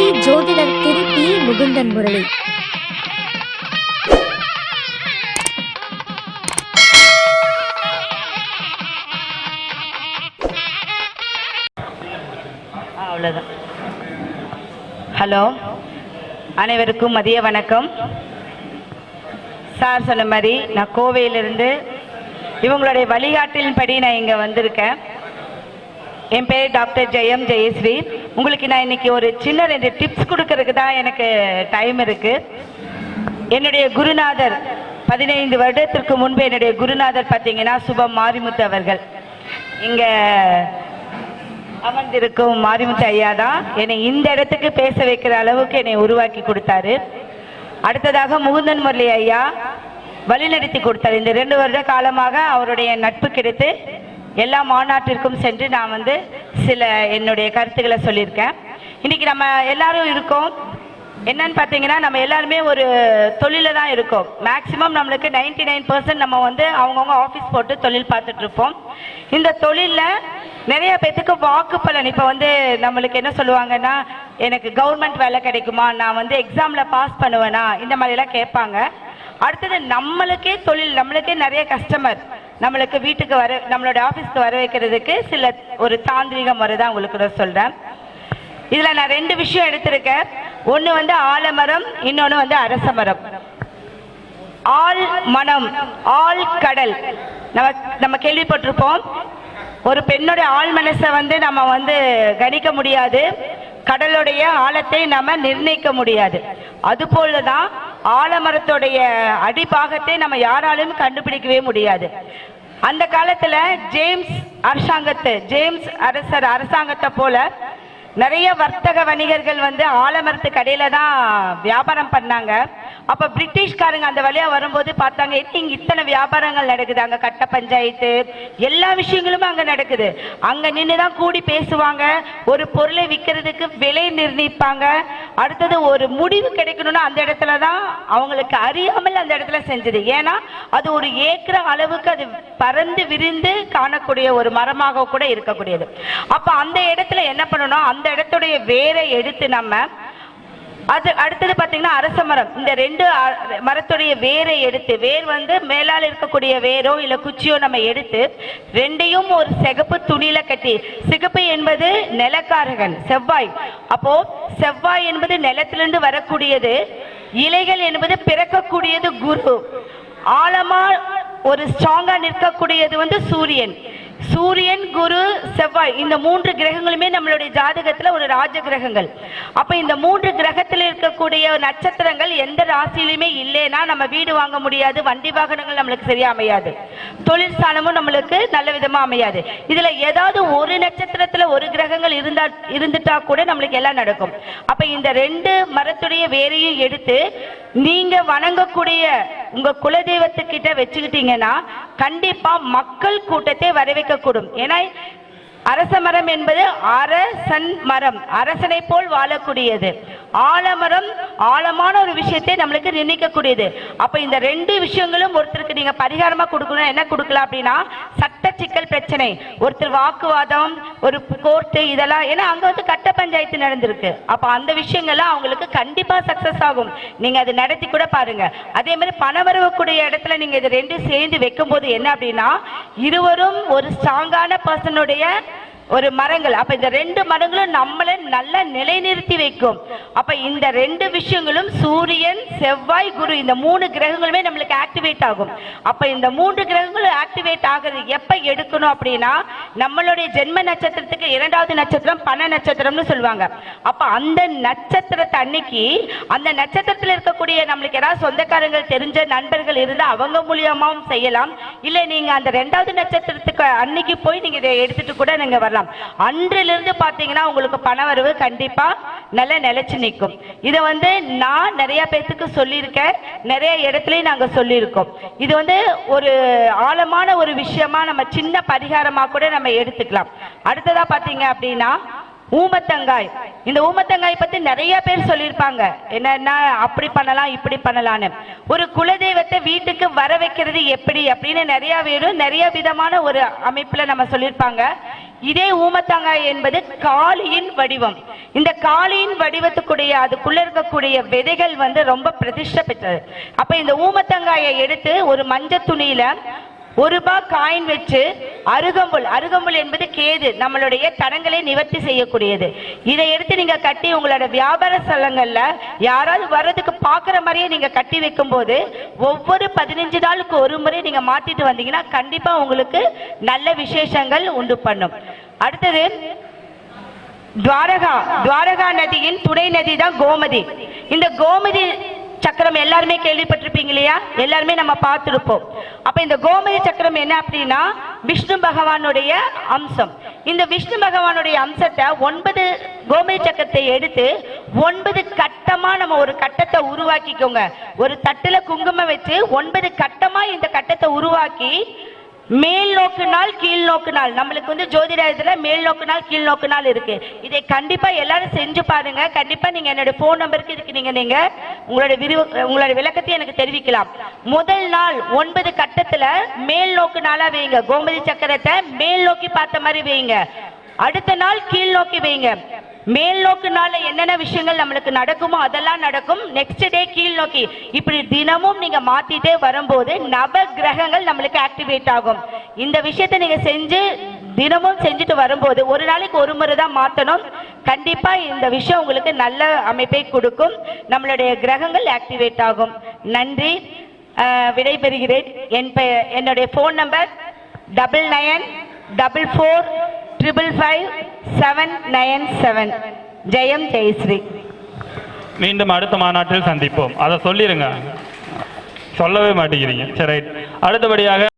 வாஸ்தி ஜோதிடர் திரு பி முகுந்தன் முரளி. ஆ, ஹலோ அனைவருக்கும் மதிய வணக்கம். சார் சொன்ன மாதிரி நான் கோவையிலிருந்து இவங்களுடைய வழிகாட்டின்படி நான் இங்கே வந்திருக்கேன். என் பேர் டாக்டர் ஜெயம் ஜெயஸ்ரீ உங்களுக்கு நான் இன்னைக்கு ஒரு சின்ன ரெண்டு டிப்ஸ் கொடுக்கறதுக்கு தான் எனக்கு டைம் இருக்கு. என்னுடைய குருநாதர் பதினைந்து வருடத்திற்கு முன்பு என்னுடைய குருநாதர் பார்த்தீங்கன்னா சுபம் மாரிமுத்து அவர்கள். இங்க அமர்ந்திருக்கும் மாரிமுத்து ஐயா தான் என்னை இந்த இடத்துக்கு பேச வைக்கிற அளவுக்கு என்னை உருவாக்கி கொடுத்தாரு. அடுத்ததாக முகுந்தன் முரளி ஐயா வழிநடத்தி கொடுத்தார். இந்த ரெண்டு வருட காலமாக அவருடைய நட்பு கிடைத்து எல்லா மாநாட்டிற்கும் சென்று நான் வந்து சில என்னுடைய கருத்துக்களை சொல்லியிருக்கேன். இன்றைக்கி நம்ம எல்லாரும் இருக்கோம். என்னன்னு பார்த்தீங்கன்னா நம்ம எல்லாருமே ஒரு தொழிலில் தான் இருக்கோம். மேக்ஸிமம் நம்மளுக்கு நைன்டி நைன் பர்சன்ட் நம்ம வந்து அவங்கவுங்க ஆஃபீஸ் போட்டு தொழில் பார்த்துட்ருப்போம் இந்த தொழிலில் நிறைய பேத்துக்கு வாக்கு பலன் இப்போ வந்து நம்மளுக்கு என்ன சொல்லுவாங்கன்னா எனக்கு கவர்மெண்ட் வேலை கிடைக்குமா? நான் வந்து எக்ஸாமில் பாஸ் பண்ணுவேனா? இந்த மாதிரிலாம் கேட்பாங்க. அடுத்தது நம்மளுக்கே தொழில் நம்மளுக்கே நிறைய கஸ்டமர் நம்மளுக்கு வீட்டுக்கு வர நம்மளோட ஆஃபீஸ்க்கு வர வைக்கிறதுக்கு சில ஒரு தாந்திரிக முறை தான் உங்களுக்கு நான் சொல்கிறேன் இதில் நான் ரெண்டு விஷயம் எடுத்திருக்கேன். ஒன்று வந்து ஆலமரம் இன்னொன்று வந்து அரச மரம். ஆள் மனம் ஆள் கடல். நம்ம நம்ம கேள்விப்பட்டிருப்போம். ஒரு பெண்ணுடைய ஆள் மனசை வந்து நம்ம வந்து கணிக்க முடியாது. கடலுடைய ஆழத்தை நம்ம நிர்ணயிக்க முடியாது. அதுபோல தான் ஆலமரத்துடைய அடிபாகத்தை நம்ம யாராலும் கண்டுபிடிக்கவே முடியாது. அந்த காலத்துல ஜேம்ஸ் அரசாங்கத்து ஜேம்ஸ் அரசர் அரசாங்கத்தை போல நிறைய வர்த்தக வணிகர்கள் வந்து ஆலமரத்து கடையில தான் வியாபாரம் பண்ணாங்க. அப்ப பிரிட்டிஷ்காரங்க அந்த வழியா வரும்போது பார்த்தாங்க என்ன இங்க இத்தனை வியாபாரங்கள் நடக்குது? அங்க கட்ட பஞ்சாயத்து எல்லா விஷயங்களும் அங்க நடக்குது. அங்க நின்று தான் கூடி பேசுவாங்க. ஒரு பொருளை விற்கிறதுக்கு விலை நிர்ணயிப்பாங்க. அடுத்தது ஒரு முடிவு கிடைக்கணும்னா அந்த இடத்துல தான் அவங்களுக்கு அறியாமல் அந்த இடத்துல செஞ்சது. ஏன்னா அது ஒரு ஏக்கர அளவுக்கு அது பறந்து விரிந்து காணக்கூடிய ஒரு மரமாக கூட இருக்கக்கூடியது. அப்ப அந்த இடத்துல என்ன பண்ணணும்? அந்த இடத்துடைய வேரை எடுத்து நம்ம அது அடுத்தது பார்த்தீங்கன்னா அரச மரம். இந்த ரெண்டு மரத்துடைய வேரை எடுத்து வேர் வந்து மேலால் இருக்கக்கூடிய வேரோ இல்லை குச்சியோ நம்ம எடுத்து ரெண்டையும் ஒரு சிகப்பு துணியில கட்டி சிகப்பு என்பது நிலக்காரகன் செவ்வாய். அப்போ செவ்வாய் என்பது நிலத்திலிருந்து வரக்கூடியது இலைகள் என்பது பிறக்கக்கூடியது குரு. ஆழமா ஒரு ஸ்ட்ராங்கா நிற்கக்கூடியது வந்து சூரியன். சூரியன் குரு செவ்வாய் இந்த மூன்று கிரகங்களுமே நம்மளுடைய ஜாதகத்துல ஒரு ராஜ கிரகங்கள். அப்ப இந்த மூன்று கிரகத்தில் இருக்கக்கூடிய நட்சத்திரங்கள் எந்த ராசியிலுமே இல்லைன்னா நம்ம வீடு வாங்க முடியாது வண்டி வாகனங்கள் நம்மளுக்கு சரியா அமையாது. தொழில் ஸ்தானமும் நம்மளுக்கு நல்ல விதமா அமையாது. இதுல ஏதாவது ஒரு நட்சத்திரத்துல ஒரு கிரகங்கள் இருந்தா இருந்துட்டா கூட நம்மளுக்கு எல்லாம் நடக்கும். அப்ப இந்த ரெண்டு மரத்துடைய வேரையும் எடுத்து நீங்க வணங்கக்கூடிய உங்க குலதெய்வத்துக்கிட்ட வச்சுக்கிட்டீங்கன்னா கண்டிப்பா மக்கள் கூட்டத்தை வர கூடும் ஏன்னா அரச மரம் என்பது அரசன் மரம். அரசனை போல் வாழக்கூடியது. ஆலமரம் ஆழமான ஒரு விஷயத்தை நம்மளுக்கு நிர்ணயிக்கக்கூடியது. அப்போ இந்த ரெண்டு விஷயங்களும் ஒருத்தருக்கு நீங்கள் பரிகாரமாக கொடுக்கணும் என்ன கொடுக்கலாம் அப்படின்னா சட்ட சிக்கல் பிரச்சனை. ஒருத்தர் வாக்குவாதம் ஒரு கோர்ட்டு இதெல்லாம் ஏன்னா அங்கே வந்து கட்ட பஞ்சாயத்து நடந்திருக்கு. அப்போ அந்த விஷயங்கள்லாம் அவங்களுக்கு கண்டிப்பாக சக்ஸஸ் ஆகும். நீங்கள் அதை நடத்தி கூட பாருங்க. அதே மாதிரி பணவரவுக்கூடிய இடத்துல நீங்கள் இது ரெண்டும் சேர்ந்து வைக்கும்போது என்ன அப்படின்னா இருவரும் ஒரு ஸ்ட்ராங்கான பர்சனுடைய ஒரு மரங்கள். அப்ப இந்த ரெண்டு மரங்களும் நம்மளை நல்லா நிலைநிறுத்தி வைக்கும். அப்ப இந்த ரெண்டு விஷயங்களும் சூரியன் செவ்வாய் குரு இந்த மூணு கிரகங்களுமே நம்மளுக்கு ஆக்டிவேட் ஆகும். அப்ப இந்த மூன்று கிரகங்களும் ஆக்டிவேட் ஆகுறது எப்ப எடுக்கணும் அப்படின்னா நம்மளுடைய ஜென்ம நட்சத்திரத்துக்கு இரண்டாவது நட்சத்திரம் பண நட்சத்திரம்னு சொல்லுவாங்க. அப்ப அந்த நட்சத்திரத்தை அன்னைக்கு அந்த நட்சத்திரத்தில் இருக்கக்கூடிய நம்மளுக்கு ஏதாவது சொந்தக்காரங்கள் தெரிஞ்ச நண்பர்கள் இருந்து அவங்க மூலியமாவும் செய்யலாம். இல்ல நீங்க அந்த ரெண்டாவது நட்சத்திரத்துக்கு அன்னைக்கு போய் நீங்க இதை எடுத்துட்டு கூட நீங்க வரலாம். அன்றிலிருந்து பாத்தீங்கன்னா உங்களுக்கு பண வரவு கண்டிப்பா நல்லா நிலைச்சு நிற்கும். இதை வந்து நான் நிறைய பேர்த்துக்கு சொல்லியிருக்கேன். நிறைய இடத்துலயும் நாங்க சொல்லியிருக்கோம். இது வந்து ஒரு ஆழமான ஒரு விஷயமா நம்ம சின்ன பரிகாரமா கூட நம்ம எடுத்துக்கலாம். அடுத்ததா பாத்தீங்க அப்படின்னா ஊமத்தங்காய். இந்த ஊமத்தங்காய் பத்தி நிறைய பேர் சொல்லியிருப்பாங்க. என்னன்னா அப்படி பண்ணலாம் இப்படி பண்ணலாம்னு ஒரு குலதெய்வத்தை வீட்டுக்கு வர வைக்கிறது எப்படி அப்படின்னு நிறைய பேரும் நிறைய விதமான ஒரு அமைப்புல நம்ம சொல்லியிருப்பாங்க. இதே ஊமத்தங்காய் என்பது காளியின் வடிவம். இந்த காளியின் வடிவத்துக்குடைய அதுக்குள்ள இருக்கக்கூடிய விதைகள் வந்து ரொம்ப பிரதிஷ்டை பெற்றது. அப்ப இந்த ஊமத்தங்காயை எடுத்து ஒரு மஞ்சள் துணியில ஒரு ரூபாய் காயின் வச்சு அருகம்புல் அருகம்புல் என்பது கேது நம்மளுடைய தடங்களை நிவர்த்தி செய்யக்கூடியது. இதை எடுத்து நீங்க கட்டி உங்களோட வியாபார ஸ்தலங்கள்ல யாராவது வர்றதுக்கு பார்க்குற மாதிரியே நீங்க கட்டி வைக்கும்போது ஒவ்வொரு பதினஞ்சு நாளுக்கு ஒரு முறை நீங்க மாத்திட்டு வந்தீங்கன்னா கண்டிப்பா உங்களுக்கு நல்ல விசேஷங்கள் உண்டு பண்ணும். அடுத்தது துவாரகா. துவாரகா நதியின் துணை நதி தான் கோமதி. இந்த கோமதி சக்கரம் எல்லாருமே கேள்விப்பட்டிருப்பீங்க இல்லையா? எல்லாருமே நம்ம பார்த்துருப்போம். அப்ப இந்த கோமதி சக்கரம் என்ன அப்படின்னா விஷ்ணு பகவானுடைய அம்சம். இந்த விஷ்ணு பகவானுடைய அம்சத்தை ஒன்பது கோமதி சக்கரத்தை எடுத்து ஒன்பது கட்டமா நம்ம ஒரு கட்டத்தை உருவாக்கிக்கோங்க. ஒரு தட்டுல குங்குமம் வச்சு ஒன்பது கட்டமா இந்த கட்டத்தை உருவாக்கி மேல் நோக்கு நாள் கீழ் நோக்குனால். நம்மளுக்கு வந்து ஜோதிடத்துல மேல் நோக்குனால் கீழ் நோக்குனால் இருக்கு. இதை கண்டிப்பா எல்லாரும் செஞ்சு பாருங்க. கண்டிப்பா நீங்க என்னோட போன் நம்பருக்கு இதுக்கு நீங்க நீங்க உங்களோட விரிவு உங்களோட விளக்கத்தை எனக்கு தெரிவிக்கலாம். முதல் நாள் ஒன்பது கட்டத்துல மேல் நோக்கு நாளா வைங்க. கோமதி சக்கரத்தை மேல் நோக்கி பார்த்த மாதிரி வைங்க. அடுத்த நாள் கீழ் நோக்கி வைங்க. மேல் நோக்குனால என்னென்ன விஷயங்கள் நம்மளுக்கு நடக்குமோ அதெல்லாம் நடக்கும். நெக்ஸ்ட் டே கீழ் நோக்கி. இப்படி தினமும் நீங்க மாத்திட்டே வரும்போது நவ கிரகங்கள் நம்மளுக்கு ஆக்டிவேட் ஆகும். இந்த விஷயத்தை நீங்க செஞ்சு தினமும் செஞ்சுட்டு வரும்போது ஒரு நாளைக்கு ஒரு முறை தான் மாத்தணும். கண்டிப்பா இந்த விஷயம் உங்களுக்கு நல்ல அமைப்பை கொடுக்கும். நம்மளுடைய கிரகங்கள் ஆக்டிவேட் ஆகும். நன்றி. விடைபெறுகிறேன். என் பெயர் என்னுடைய phone number double nine double four triple five seven nine seven Jayam Jayashree. மீண்டும் அடுத்த மாநாட்டில் சந்திப்போம். அதை சொல்லிருங்க. சொல்லவே மாட்டேங்கிறீங்க. சரி அடுத்தபடியாக